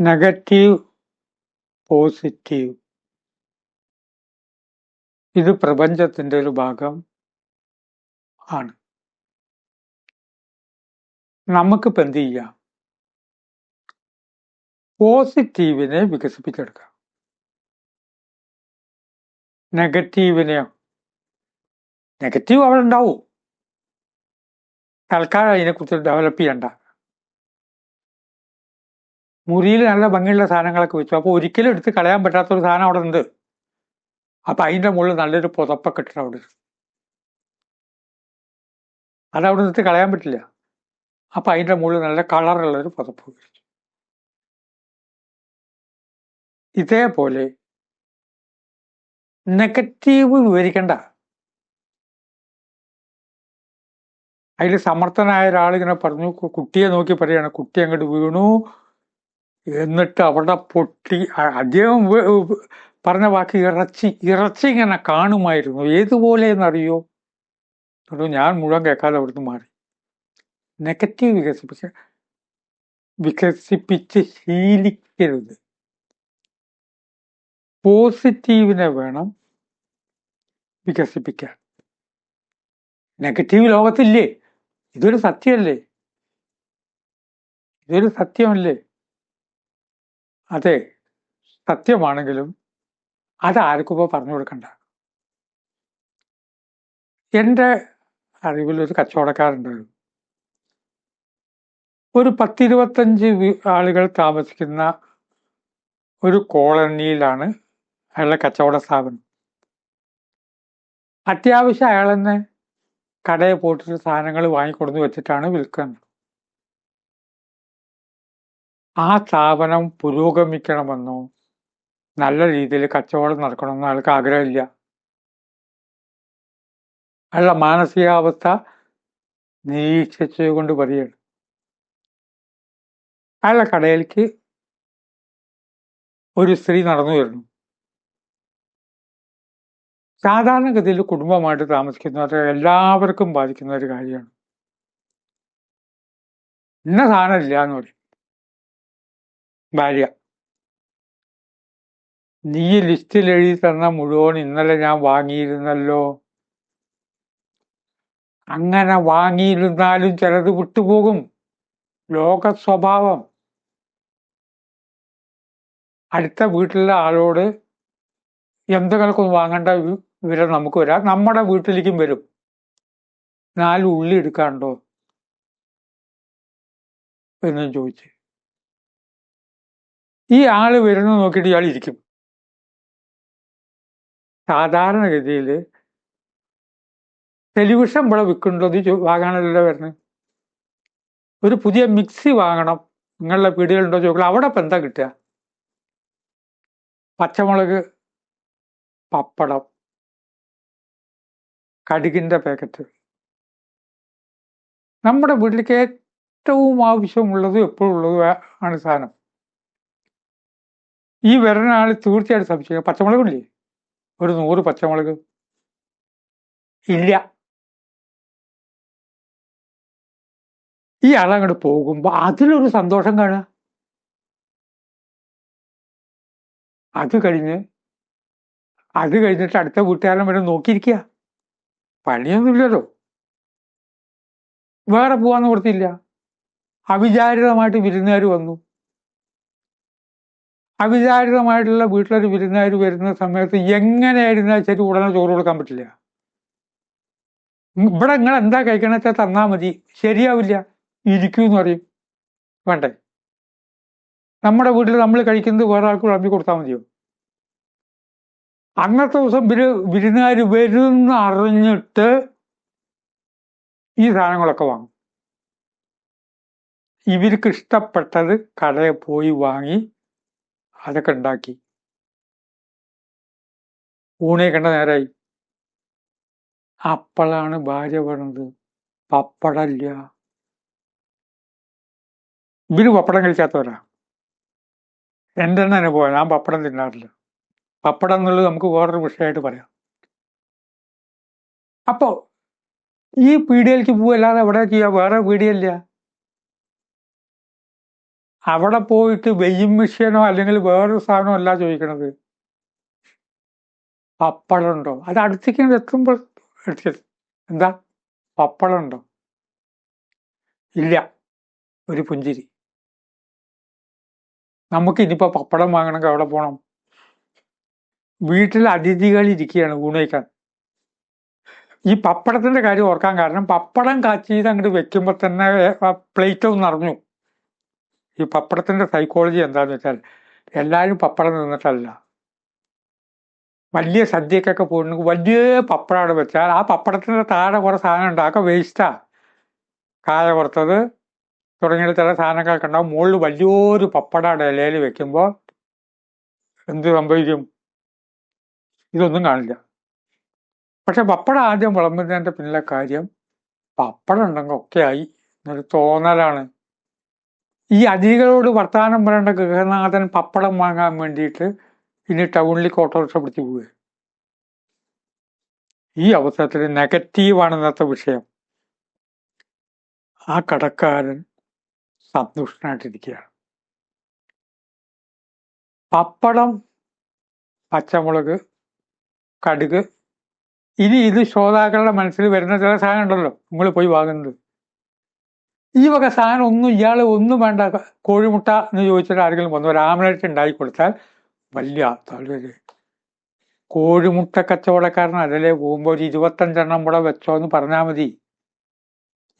Negative positive ഇത് പ്രപഞ്ചത്തിന്റെ ഒരു ഭാഗം ആണ്. നമുക്കിപ്പോൾ എന്ത് ചെയ്യാം? പോസിറ്റീവിനെ വികസിപ്പിച്ചെടുക്കാം. നെഗറ്റീവിനെയോ നെഗറ്റീവ് അവിടെ ഉണ്ടാവും? തൽക്കാലം അതിനെക്കുറിച്ച് ഡെവലപ്പ് ചെയ്യണ്ട. മുറിയിൽ നല്ല ഭംഗിയുള്ള സാധനങ്ങളൊക്കെ വെച്ചു. അപ്പോൾ ഒരിക്കലും എടുത്ത് കളയാൻ പറ്റാത്തൊരു സാധനം അവിടെ ഉണ്ട്. അപ്പം അതിന്റെ മുകളിൽ നല്ലൊരു പുതപ്പൊക്കെ ഇട്ടിട്ട് അവിടെ അത് അതവിടെ നിന്നിട്ട് കളയാൻ പറ്റില്ല. അപ്പം അതിന്റെ മുകളിൽ നല്ല കളറുള്ളൊരു പുതപ്പ് വിരിച്ചു ഇതേപോലെ നെഗറ്റീവ് വിവരിക്കണ്ട. അതിൽ സമർത്ഥനായ ഒരാളിങ്ങനെ പറഞ്ഞു കുട്ടിയെ നോക്കി പറയാണ് കുട്ടി അങ്ങോട്ട് വീണു എന്നിട്ട് അവിടെ പൊട്ടി അദ്ദേഹം പറഞ്ഞ വാക്ക് ഇറച്ചി ഇറച്ചി ഇങ്ങനെ കാണുമായിരുന്നു. ഏതുപോലെ എന്നറിയോ എന്നിട്ട് ഞാൻ മുഴുവൻ കേൾക്കാതെ അവിടുന്ന് മാറി. നെഗറ്റീവ് വികസിപ്പിച്ച വികസിപ്പിച്ച് ശീലിക്കരുത്. പോസിറ്റീവിനെ വേണം വികസിപ്പിക്കാൻ. നെഗറ്റീവ് ലോകത്തില്ലേ? ഇതൊരു സത്യമല്ലേ? ഇതൊരു സത്യമല്ലേ? അതെ സത്യമാണെങ്കിലും അത് ആർക്കും പറഞ്ഞു കൊടുക്കണ്ട. എന്റെ അറിവിൽ ഒരു കച്ചവടക്കാരുണ്ടായിരുന്നു ഒരു പത്തിരുപത്തഞ്ച് ആളുകൾ താമസിക്കുന്ന ഒരു കോളനിയിലാണ് അയാളുടെ കച്ചവട സ്ഥാപനം. അത്യാവശ്യം അയാൾ തന്നെ കടയിൽ സാധനങ്ങൾ വാങ്ങിക്കൊടുന്ന് വെച്ചിട്ടാണ് വിൽക്കുന്നത്. ആ സ്ഥാപനം പുരോഗമിക്കണമെന്നോ നല്ല രീതിയിൽ കച്ചവടം നടക്കണമെന്നോ അയാൾക്ക് ആഗ്രഹമില്ല. അയാളുടെ മാനസികാവസ്ഥ നിരീക്ഷിച്ചുകൊണ്ട് പറയുകയാണ് അയാളുടെ കടയിലേക്ക് ഒരു സ്ത്രീ നടന്നു വരുന്നു സാധാരണഗതിയിൽ കുടുംബമായിട്ട് താമസിക്കുന്നവരെ എല്ലാവർക്കും ബാധിക്കുന്ന ഒരു കാര്യമാണ്. ഇന്ന സാധനം ഇല്ല എന്ന് പറയും. ഭാര്യ. നീ ലിസ്റ്റിൽ എഴുതി തന്ന മുഴുവൻ ഇന്നലെ ഞാൻ വാങ്ങിയിരുന്നല്ലോ. അങ്ങനെ വാങ്ങിയിരുന്നാലും ചിലത് വിട്ടുപോകും. ലോക സ്വഭാവം അടുത്ത വീട്ടിലെ ആളോട് എന്തെങ്കിലും വാങ്ങേണ്ട വിവരം നമുക്ക് വരാം. നമ്മുടെ വീട്ടിലേക്കും വരും. നാല് ഉള്ളി എടുക്കാണ്ടോ എന്നും ചോദിച്ച്. ഈ ആൾ വരുന്നു നോക്കിയിട്ട് ഇയാൾ ഇരിക്കും. സാധാരണഗതിയിൽ ടെലിവിഷൻ ഇവിടെ വിൽക്കുന്നുണ്ടോ? ഇത് വാങ്ങാനല്ലോ വരുന്നത്. ഒരു പുതിയ മിക്സി വാങ്ങണം. നിങ്ങളുടെ പീടികളുണ്ടോ ചോദിക്കണം അവിടെ ഇപ്പം എന്താ കിട്ടുക? പച്ചമുളക് പപ്പടം കടുകിന്റെ പാക്കറ്റ്. നമ്മുടെ വീട്ടിലേക്ക് ഏറ്റവും ആവശ്യമുള്ളതും എപ്പോഴും ഉള്ളതും ആണ് സാധനം. ഈ വരുന്ന ആൾ തീർച്ചയായിട്ടും സംശയിക്കുക പച്ചമുളകില്ലേ ഒരു നൂറ് പച്ചമുളക്. ഇല്ല. ഈ ആളങ്ങോട്ട് പോകുമ്പോ അതിലൊരു സന്തോഷം കാണുക. അത് കഴിഞ്ഞ് അത് കഴിഞ്ഞിട്ട് അടുത്ത വീട്ടുകാരൻ വരെ നോക്കിയിരിക്കുക. പണിയൊന്നുമില്ലല്ലോ വേറെ പോവാന്ന് കൊടുത്തില്ല. അവിചാരിതമായിട്ട് വിരുന്നുകാർ വന്നു. അവിചാരിതമായിട്ടുള്ള വീട്ടിലൊരു വിരുന്നുകാർ വരുന്ന സമയത്ത് എങ്ങനെയായിരുന്നാൽ ശരി ഉടനെ ചോറ് കൊടുക്കാൻ പറ്റില്ല? ഇവിടെ നിങ്ങൾ എന്താ കഴിക്കണത്തെ തന്നാൽ മതി. ശരിയാവില്ല. ഇരിക്കൂ എന്ന് പറയും. വേണ്ടേ? നമ്മുടെ വീട്ടിൽ നമ്മൾ കഴിക്കുന്നത് വേറെ ആൾക്ക് വിളമ്പി കൊടുത്താൽ മതിയോ? അന്നത്തെ ദിവസം വിരു വിരുന്നുകാർ വരുന്ന അറിഞ്ഞിട്ട് ഈ സാധനങ്ങളൊക്കെ വാങ്ങും. ഇവർക്ക് ഇഷ്ടപ്പെട്ടത് കടയിൽ പോയി വാങ്ങി അതൊക്കെ ഉണ്ടാക്കി. ഊണേ കണ്ട നേരായി. അപ്പോഴാണ് ഭാര്യ പറഞ്ഞത് പപ്പടല്ല ഇവർ പപ്പടം കഴിക്കാത്തവരാ. എന്റെ തന്നെ അനുഭവം? ഞാൻ പപ്പടം തിന്നാറില്ല. പപ്പടം എന്നുള്ളത് നമുക്ക് വേറൊരു വിഷയമായിട്ട് പറയാം. അപ്പോ ഈ പീഡിയയിലേക്ക് പോവല്ലാതെ എവിടെ ചെയ്യാ? വേറെ പീഡിയല്ല അവിടെ പോയിട്ട് വെയ്യിങ് മെഷീനോ അല്ലെങ്കിൽ വേറൊരു സാധനമോ അല്ല ചോദിക്കണത്. പപ്പടം ഉണ്ടോ അത് അടുത്തേക്ക് എത്തുമ്പോൾ എടുക്കരുത് എന്താ? പപ്പടം ഉണ്ടോ ഇല്ല. ഒരു പുഞ്ചിരി. നമുക്ക് ഇനിയിപ്പോ പപ്പടം വാങ്ങണമെങ്കിൽ അവിടെ പോകണം വീട്ടിൽ അതിഥികൾ ഇരിക്കുകയാണ് ഊണയിക്കാൻ ഈ പപ്പടത്തിന്റെ കാര്യം ഓർക്കാൻ കാരണം പപ്പടം കാച്ചിയത് അങ്ങോട്ട് വെക്കുമ്പോൾ തന്നെ പ്ലേറ്റ് ഒന്ന് നിറഞ്ഞു. ഈ പപ്പടത്തിന്റെ സൈക്കോളജി എന്താന്ന് വെച്ചാൽ എല്ലാവരും പപ്പടം നിന്നിട്ടല്ല വലിയ സദ്യക്കൊക്കെ പോയിട്ടുണ്ടെങ്കിൽ വലിയ പപ്പടം വെച്ചാൽ ആ പപ്പടത്തിന്റെ താഴെ കുറെ സാധനം ഉണ്ട്. അതൊക്കെ വേസ്റ്റാ കായ വറുത്തത് തുടങ്ങിയ ചില സാധനങ്ങളൊക്കെ ഉണ്ടാവും. മുകളിൽ വലിയൊരു പപ്പടയുടെ ഇലയിൽ വെക്കുമ്പോൾ എന്ത് സംഭവിക്കും? ഇതൊന്നും കാണില്ല. പക്ഷെ പപ്പടം ആദ്യം വിളമ്പുന്നതിന്റെ പിന്നിലെ കാര്യം പപ്പടം ഉണ്ടെങ്കിൽ ഒക്കെ ആയി എന്നൊരു തോന്നലാണ്. ഈ അതിഥികളോട് വർത്തമാനം പറയേണ്ട ഗൃഹനാഥൻ പപ്പടം വാങ്ങാൻ വേണ്ടിയിട്ട് ഇനി ടൗണിലേക്ക് ഓട്ടോറിക്ഷ പിടിച്ച് പോവുക. ഈ അവസരത്തിൽ നെഗറ്റീവാണ് ഇന്നത്തെ വിഷയം. ആ കടക്കാരൻ സന്തുഷ്ടനായിട്ടിരിക്കുകയാണ്. പപ്പടം പച്ചമുളക് കടുക് ഇനി ഇത് ശ്രോതാക്കളുടെ മനസ്സിൽ വരുന്ന ചില സാധനം ഉണ്ടല്ലോ നിങ്ങൾ പോയി വാങ്ങുന്നത്. ഈ വക സാധനം ഒന്നും ഇയാൾ ഒന്നും വേണ്ട കോഴിമുട്ട എന്ന് ചോദിച്ചിട്ട് ആരെങ്കിലും വന്നു. ഒരു ആംലറ്റ് ഉണ്ടാക്കി കൊടുത്താൽ വലിയ താല്പര്യം കോഴിമുട്ട കച്ചവടക്കാരൻ അതിലെ പോകുമ്പോൾ ഒരു ഇരുപത്തഞ്ചെണ്ണം കൂടെ വെച്ചോ എന്ന് പറഞ്ഞാൽ മതി.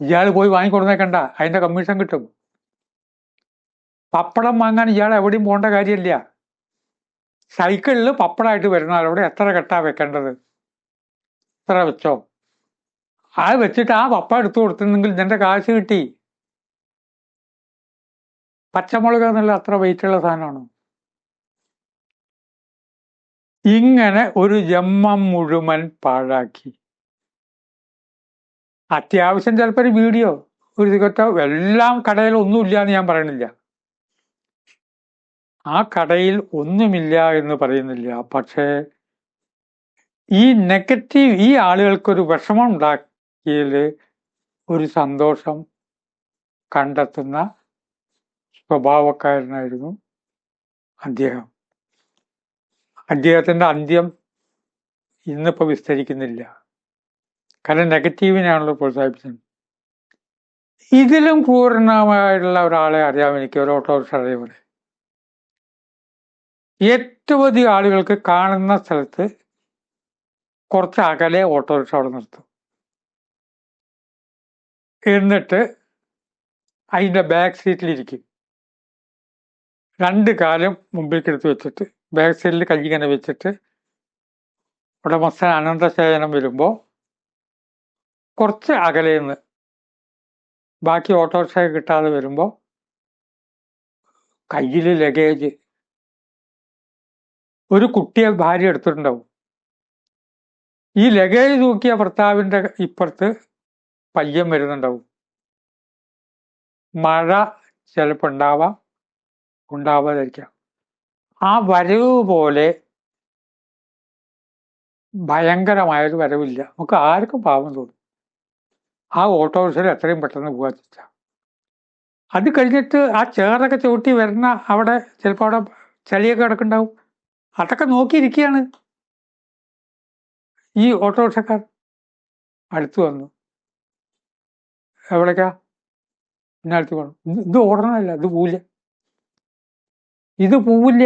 ഇയാൾ പോയി വാങ്ങിക്കൊടുന്നേക്കണ്ട അതിന്റെ കമ്മീഷൻ കിട്ടും. പപ്പടം വാങ്ങാൻ ഇയാൾ എവിടെയും പോകേണ്ട കാര്യമില്ല. സൈക്കിളിൽ പപ്പടമായിട്ട് വരുന്ന എത്ര കെട്ടാ വെക്കേണ്ടത്? എത്ര വെച്ചോ? അത് വെച്ചിട്ട് ആ പപ്പ എടുത്തു കൊടുത്തിരുന്നെങ്കിൽ നിന്റെ കാശ് കിട്ടി. പച്ചമുളക് എന്നുള്ള അത്ര വെയിറ്റുള്ള സാധനമാണ്. ഇങ്ങനെ ഒരു ജമ്മം മുഴുവൻ പാഴാക്കി. അത്യാവശ്യം ചിലപ്പോൾ ഒരു വീഡിയോ ഒരു സിഗരറ്റോ എല്ലാം കടയിൽ ഒന്നുമില്ല എന്ന് ഞാൻ പറയണില്ല. ആ കടയിൽ ഒന്നുമില്ല എന്ന് പറയുന്നില്ല. പക്ഷേ ഈ നെഗറ്റീവ് ഈ ആളുകൾക്കൊരു വിഷമം ഉണ്ടാക്കിയതിൽ ഒരു സന്തോഷം കണ്ടെത്തുന്ന സ്വഭാവക്കാരനായിരുന്നു അദ്ദേഹം. അദ്ദേഹത്തിന്റെ അന്ത്യം ഇന്നിപ്പോൾ വിസ്തരിക്കുന്നില്ല. കാരണം നെഗറ്റീവിനാണല്ലോ പ്രോത്സാഹിപ്പിച്ചത്. ഇതിലും പൂർണമായിട്ടുള്ള ഒരാളെ അറിയാം എനിക്ക് ഒരു ഓട്ടോറിക്ഷ ഡ്രൈവർ ഏറ്റവും അധികം ആളുകൾക്ക് കാണുന്ന സ്ഥലത്ത് കുറച്ച് അകലെ ഓട്ടോറിക്ഷ അവിടെ നിർത്തും. എന്നിട്ട് അതിന്റെ ബാക്ക് സീറ്റിലിരിക്കും രണ്ട് കാലം മുമ്പിലേക്ക് എടുത്ത് വെച്ചിട്ട് ബാക്ക് സൈഡിൽ കൈ ഇങ്ങനെ വെച്ചിട്ട് ഉടമസ്ഥൻ അനന്തശയനം വരുമ്പോൾ കുറച്ച് അകലെ നിന്ന് ബാക്കി ഓട്ടോറിക്ഷ കിട്ടാതെ വരുമ്പോൾ കയ്യിൽ ലഗേജ് ഒരു കുട്ടിയെ ഭാര്യ എടുത്തിട്ടുണ്ടാവും. ഈ ലഗേജ് തൂക്കിയ ഭർത്താവിന്റെ ഇപ്പുറത്ത് പയ്യൻ വരുന്നുണ്ടാവും. മഴ ചിലപ്പോൾ ഉണ്ടാവാം. ഉണ്ടാവാതിരിക്കാം. ആ വരവ് പോലെ ഭയങ്കരമായൊരു വരവില്ല. നമുക്ക് ആർക്കും പാവം തോന്നും. ആ ഓട്ടോറിക്ഷയിൽ എത്രയും പെട്ടെന്ന് പോകാൻ അത് കഴിഞ്ഞിട്ട് ആ ചേറൊക്കെ ചവിട്ടി വരുന്ന അവിടെ ചിലപ്പോൾ അവിടെ ചളിയൊക്കെ കിടക്കുന്നുണ്ടാവും. അതൊക്കെ നോക്കിയിരിക്കുകയാണ്. ഈ ഓട്ടോറിക്ഷക്കാർ അടുത്ത് വന്നു. എവിടേക്കാ? പിന്നെ അടുത്ത് പോകണം ഇത് ഓടണമല്ല ഇത് പോവില്ല ഇത് പോവില്ല.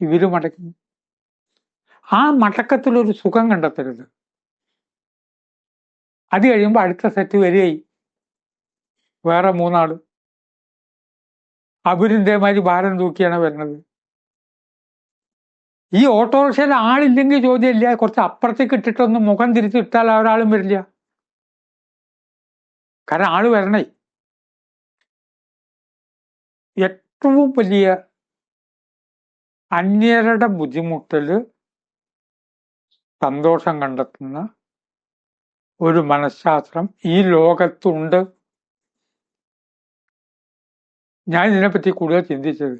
ഇവർ മടക്കുന്നു ആ മടക്കത്തിലൊരു സുഖം കണ്ടെത്തരുത്. അത് കഴിയുമ്പോൾ അടുത്ത സെറ്റ് വരികയായി വേറെ മൂന്നാൾ. അവരിതേമാതിരി ഭാരം തൂക്കിയാണ് വരുന്നത്. ഈ ഓട്ടോറിക്ഷയിൽ ആളില്ലെങ്കിൽ ചോദ്യമില്ല. കുറച്ച് അപ്പുറത്തേക്ക് ഇട്ടിട്ടൊന്ന് മുഖം തിരിച്ചിട്ടാൽ ഒരാളും വരില്ല. കാരണം ആൾ വരണേ. ഏറ്റവും വലിയ അന്യരുടെ ബുദ്ധിമുട്ടിൽ സന്തോഷം കണ്ടെത്തുന്ന ഒരു മനഃശാസ്ത്രം ഈ ലോകത്തുണ്ട്. ഞാൻ ഇതിനെപ്പറ്റി കൂടുതൽ ചിന്തിച്ചത്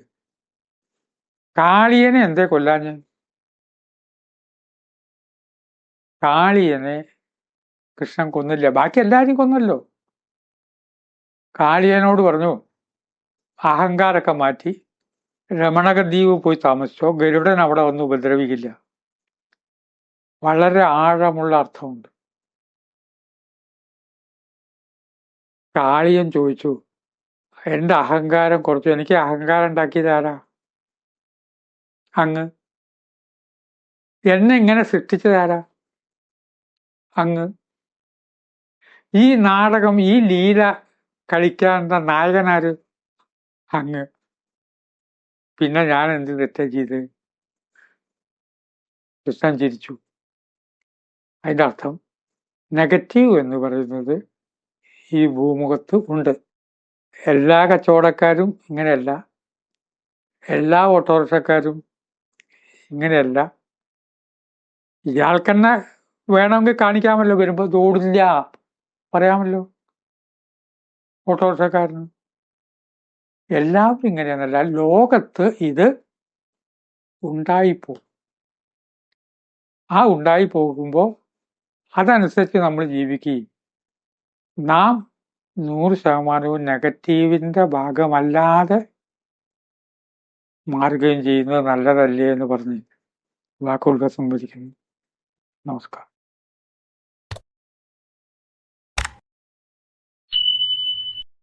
കാളിയനെ എന്തേ കൊല്ലാൻ ഞാൻ കാളിയനെ കൃഷ്ണൻ കൊന്നില്ല. ബാക്കി എല്ലാവരും കൊന്നല്ലോ. കാളിയനോട് പറഞ്ഞു അഹങ്കാരമൊക്കെ മാറ്റി രമണക ദ്വീപ് പോയി താമസിച്ചോ? ഗരുഡൻ അവിടെ വന്ന് ഉപദ്രവിക്കില്ല. വളരെ ആഴമുള്ള അർത്ഥമുണ്ട്. കാളിയൻ ചോദിച്ചു എന്റെ അഹങ്കാരം കുറച്ചു. എനിക്ക് അഹങ്കാരം ഉണ്ടാക്കിയതാരാ അങ്ങ്. എന്നെ ഇങ്ങനെ സൃഷ്ടിച്ചതാരാ അങ്ങ്. ഈ നാടകം ഈ ലീല കളിക്കാനുള്ള നായകനാര്? അങ്ങ് പിന്നെ ഞാൻ എന്ത് തെറ്റാ ചെയ്ത്? കൃഷ്ണൻ ചിരിച്ചു അതിന്റെ അർത്ഥം നെഗറ്റീവ് എന്ന് പറയുന്നത് ഈ ഭൂമുഖത്ത് ഉണ്ട്. എല്ലാ കച്ചവടക്കാരും ഇങ്ങനെയല്ല. എല്ലാ ഓട്ടോറിക്ഷക്കാരും ഇങ്ങനെയല്ല. ഇയാൾക്കെന്നെ വേണമെങ്കിൽ കാണിക്കാമല്ലോ. വരുമ്പോൾ ഓടില്ല പറയാമല്ലോ. ഓട്ടോറിക്ഷക്കാരന്. എല്ലാവരും ഇങ്ങനെയാണല്ല ലോകത്ത് ഇത് ഉണ്ടായിപ്പോകും ആ ഉണ്ടായി പോകുമ്പോൾ അതനുസരിച്ച് നമ്മൾ ജീവിക്കുകയും. നാം നൂറ് ശതമാനവും നെഗറ്റീവിന്റെ ഭാഗമല്ലാതെ മാറുകയും ചെയ്യുന്നത് നല്ലതല്ലേ എന്ന് പറഞ്ഞ് വാക്കുകൾക്ക് സംവദിക്കുന്നു നമസ്കാരം.